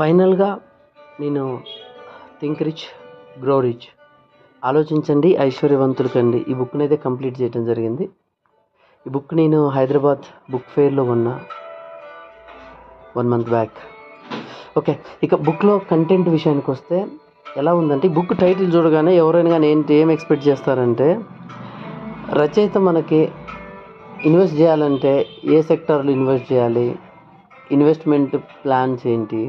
ఫైనల్గా నేను think rich grow rich. ఆలోచించండి ఐశ్వర్యవంతులు కండి ఈ బుక్ని అయితే కంప్లీట్ చేయడం జరిగింది. ఈ బుక్ నేను హైదరాబాద్ బుక్ ఫేర్లో కొన్నా వన్ మంత్ బ్యాక్. ఓకే ఇక బుక్లో కంటెంట్ విషయానికి వస్తే ఎలా ఉందంటే బుక్ టైటిల్ చూడగానే ఎవరైనా కానీ ఏంటి ఏం ఎక్స్పెక్ట్ చేస్తారంటే రచయిత మనకి ఇన్వెస్ట్ చేయాలంటే ఏ సెక్టార్లో ఇన్వెస్ట్ చేయాలి ఇన్వెస్ట్మెంట్ ప్లాన్స్ ఏంటి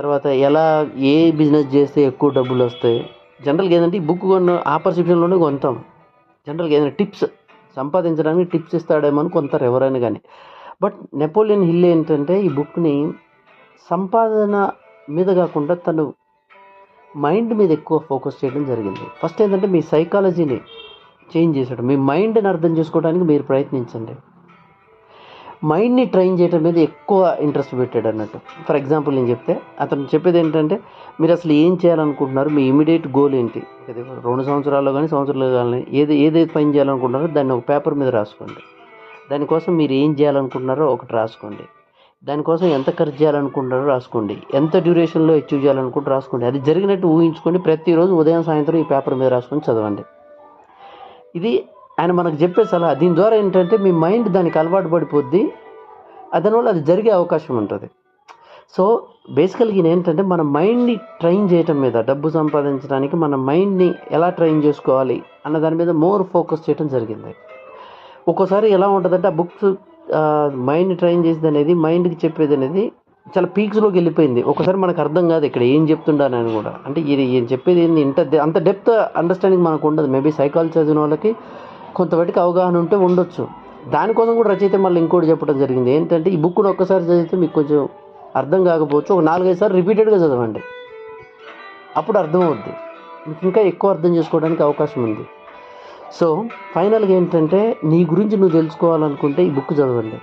తర్వాత ఎలా ఏ బిజినెస్ చేస్తే ఎక్కువ డబ్బులు వస్తాయి? జనరల్గా ఏంటంటే ఈ బుక్ కొన్న ఆ పర్సెప్షన్లోనే కొంటాం. జనరల్గా ఏదైనా టిప్స్ సంపాదించడానికి టిప్స్ ఇస్తాడేమో అని కొంటారు ఎవరైనా కానీ. బట్ నెపోలియన్ హిల్ ఏంటంటే ఈ బుక్ని సంపాదన మీద కాకుండా తను మైండ్ మీద ఎక్కువ ఫోకస్ చేయడం జరిగింది. ఫస్ట్ ఏంటంటే మీ సైకాలజీని చేంజ్ చేసాడు మీ మైండ్ని అర్థం చేసుకోవడానికి మీరు ప్రయత్నించండి. మైండ్ని ట్రైన్ చేయడం మీద ఎక్కువ ఇంట్రెస్ట్ పెట్టాడు అన్నట్టు. ఫర్ ఎగ్జాంపుల్ నేను చెప్తే అతను చెప్పేది ఏంటంటే మీరు అసలు ఏం చేయాలనుకుంటున్నారు మీ ఇమీడియట్ గోల్ ఏంటి? రెండు సంవత్సరాల్లో కానీ సంవత్సరాలు కానీ ఏది ఏదైతే పని చేయాలనుకుంటున్నారో దాన్ని ఒక పేపర్ మీద రాసుకోండి. దానికోసం మీరు ఏం చేయాలనుకుంటున్నారో ఒకటి రాసుకోండి. దానికోసం ఎంత ఖర్చు చేయాలనుకుంటున్నారో రాసుకోండి. ఎంత డ్యూరేషన్లో అచీవ్ చేయాలనుకుంటే రాసుకోండి. అది జరిగినట్టు ఊహించుకోండి ప్రతిరోజు ఉదయం సాయంత్రం ఈ పేపర్ మీద రాసుకొని చదవండి. ఇది ఆయన మనకు చెప్పే సలహా దీని ద్వారా ఏంటంటే మీ మైండ్ దానికి అలవాటు పడిపోద్ది. దానివల్ల అది జరిగే అవకాశం ఉంటుంది. సో బేసికల్గా ఈయన ఏంటంటే మన మైండ్ని ట్రైన్ చేయటం మీద డబ్బు సంపాదించడానికి మన మైండ్ని ఎలా ట్రైన్ చేసుకోవాలి అన్న దాని మీద మోర్ ఫోకస్ చేయడం జరిగింది. ఒక్కోసారి ఎలా ఉంటుందంటే ఆ బుక్స్ మైండ్ని ట్రైన్ చేసేది అనేది మైండ్కి చెప్పేది అనేది చాలా పీక్స్లోకి వెళ్ళిపోయింది. ఒకసారి మనకు అర్థం కాదు ఇక్కడ ఏం చెప్తుండానని కూడా. అంటే ఇది ఏం చెప్పేది ఏంది ఇంత అంత డెప్త్ అండర్స్టాండింగ్ మనకు ఉండదు. మేబీ సైకాలజీ చదివిన వాళ్ళకి కొంతవరకు అవగాహన ఉంటే ఉండొచ్చు. దానికోసం కూడా రచయిత మళ్ళీ ఇంకోటి చెప్పడం జరిగింది. ఏంటంటే ఈ బుక్ను ఒక్కసారి చదివితే మీకు కొంచెం అర్థం కాకపోవచ్చు. ఒక నాలుగైదు సార్లు రిపీటెడ్గా చదవండి. అప్పుడు అర్థమవుద్ది. మీకు ఇంకా ఎక్కువ అర్థం చేసుకోవడానికి అవకాశం ఉంది. సో ఫైనల్గా ఏంటంటే నీ గురించి నువ్వు తెలుసుకోవాలనుకుంటే ఈ బుక్ చదవండి.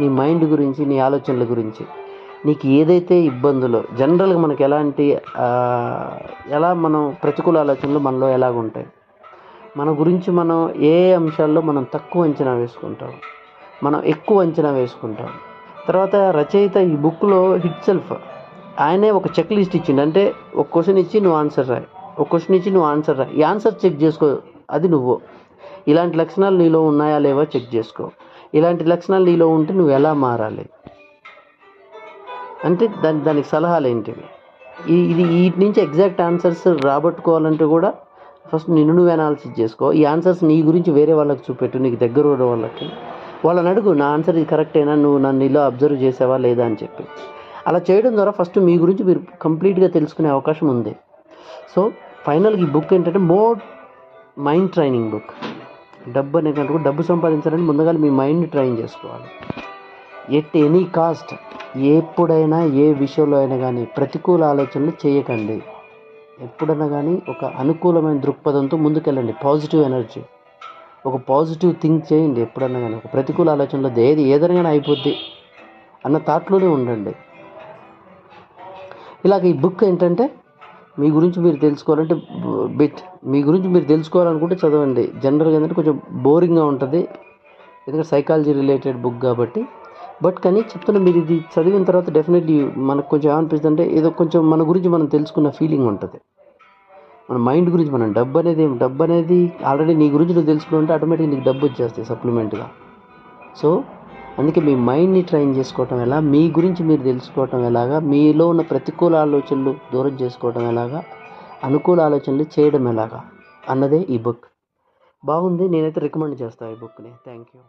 నీ మైండ్ గురించి నీ ఆలోచనల గురించి. నీకు ఏదైతే ఇబ్బందులో జనరల్గా మనకు ఎలాంటి ఎలా మనం ప్రతికూల ఆలోచనలు మనలో ఎలాగ ఉంటాయి మన గురించి మనం ఏ అంశాల్లో మనం తక్కువ అంచనా వేసుకుంటాం? మనం ఎక్కువ అంచనా వేసుకుంటాం. తర్వాత రచయిత ఈ బుక్లో హిట్ సెల్ఫ్ ఆయనే ఒక చెక్ లిస్ట్ ఇచ్చిండు. అంటే ఒక క్వశ్చన్ ఇచ్చి నువ్వు ఆన్సర్ రాయి. ఒక క్వశ్చన్ ఇచ్చి నువ్వు ఆన్సర్ రాయి. ఈ ఆన్సర్ చెక్ చేసుకో. అది నువ్వు. ఇలాంటి లక్షణాలు నీలో ఉన్నాయా లేవా చెక్ చేసుకో. ఇలాంటి లక్షణాలు నీలో ఉంటే నువ్వు ఎలా మారాలి? అంటే దాని దానికి సలహాలు ఏంటివి? ఈ ఇది వీటి నుంచి ఎగ్జాక్ట్ ఆన్సర్స్ రాబట్టుకోవాలంటే కూడా ఫస్ట్ నిన్ను నువ్వు అనాలిసిస్ చేసుకో. ఈ ఆన్సర్స్ నీ గురించి వేరే వాళ్ళకి చూపెట్టు. నీకు దగ్గర ఉన్న వాళ్ళకి. వాళ్ళని అడుగు నా ఆన్సర్ ఇది కరెక్టేనా నువ్వు నన్ను ఇలా అబ్జర్వ్ చేసావా? లేదా అని చెప్పి. అలా చేయడం ద్వారా ఫస్ట్ మీ గురించి మీరు కంప్లీట్గా తెలుసుకునే అవకాశం ఉంది. సో ఫైనల్గా ఈ బుక్ ఏంటంటే మోర్ మైండ్ ట్రైనింగ్ బుక్ డబ్బు అనే కంటే డబ్బు సంపాదించాలని ముందుగా మీ మైండ్ని ట్రైన్ చేసుకోవాలి. ఎట్ ఎనీ కాస్ట్ ఎప్పుడైనా ఏ విషయంలో అయినా కానీ ప్రతికూల ఆలోచనలు చేయకండి. ఎప్పుడైనా కానీ ఒక అనుకూలమైన దృక్పథంతో ముందుకెళ్ళండి. Positive energy. ఒక పాజిటివ్ థింక్ చేయండి ఎప్పుడన్నా కానీ ఒక ప్రతికూల ఆలోచనలో ఏది ఏదైనా అయిపోద్ది అన్న థాట్లోనే ఉండండి. ఇలాగ ఈ బుక్ ఏంటంటే మీ గురించి మీరు తెలుసుకోవాలంటే బిట్. మీ గురించి మీరు తెలుసుకోవాలనుకుంటే చదవండి. జనరల్గా ఏంటంటే కొంచెం బోరింగ్గా ఉంటుంది. ఎందుకంటే సైకాలజీ రిలేటెడ్ బుక్ కాబట్టి బట్ కానీ చెప్తున్నా మీరు ఇది చదివిన తర్వాత డెఫినెట్లీ మనకు కొంచెం ఏమనిపిస్తుంది అంటే ఏదో కొంచెం మన గురించి మనం తెలుసుకున్న ఫీలింగ్ ఉంటుంది. మన మైండ్ గురించి మనం డబ్బు అనేది ఏం- డబ్బు అనేది ఆల్రెడీ నీ గురించి నువ్వు తెలుసుకుంటే ఆటోమేటిక్గా నీకు డబ్బు వచ్చేస్తాయి సప్లిమెంట్గా సో అందుకే మీ మైండ్ని ట్రైన్ చేసుకోవటం ఎలా మీ గురించి మీరు తెలుసుకోవటం ఎలాగా మీలో ఉన్న ప్రతికూల ఆలోచనలు దూరం చేసుకోవటం ఎలాగా అనుకూల ఆలోచనలు చేయడం ఎలాగా అన్నదే ఈ బుక్ బాగుంది నేనైతే రికమెండ్ చేస్తాను ఈ బుక్ని థ్యాంక్ యూ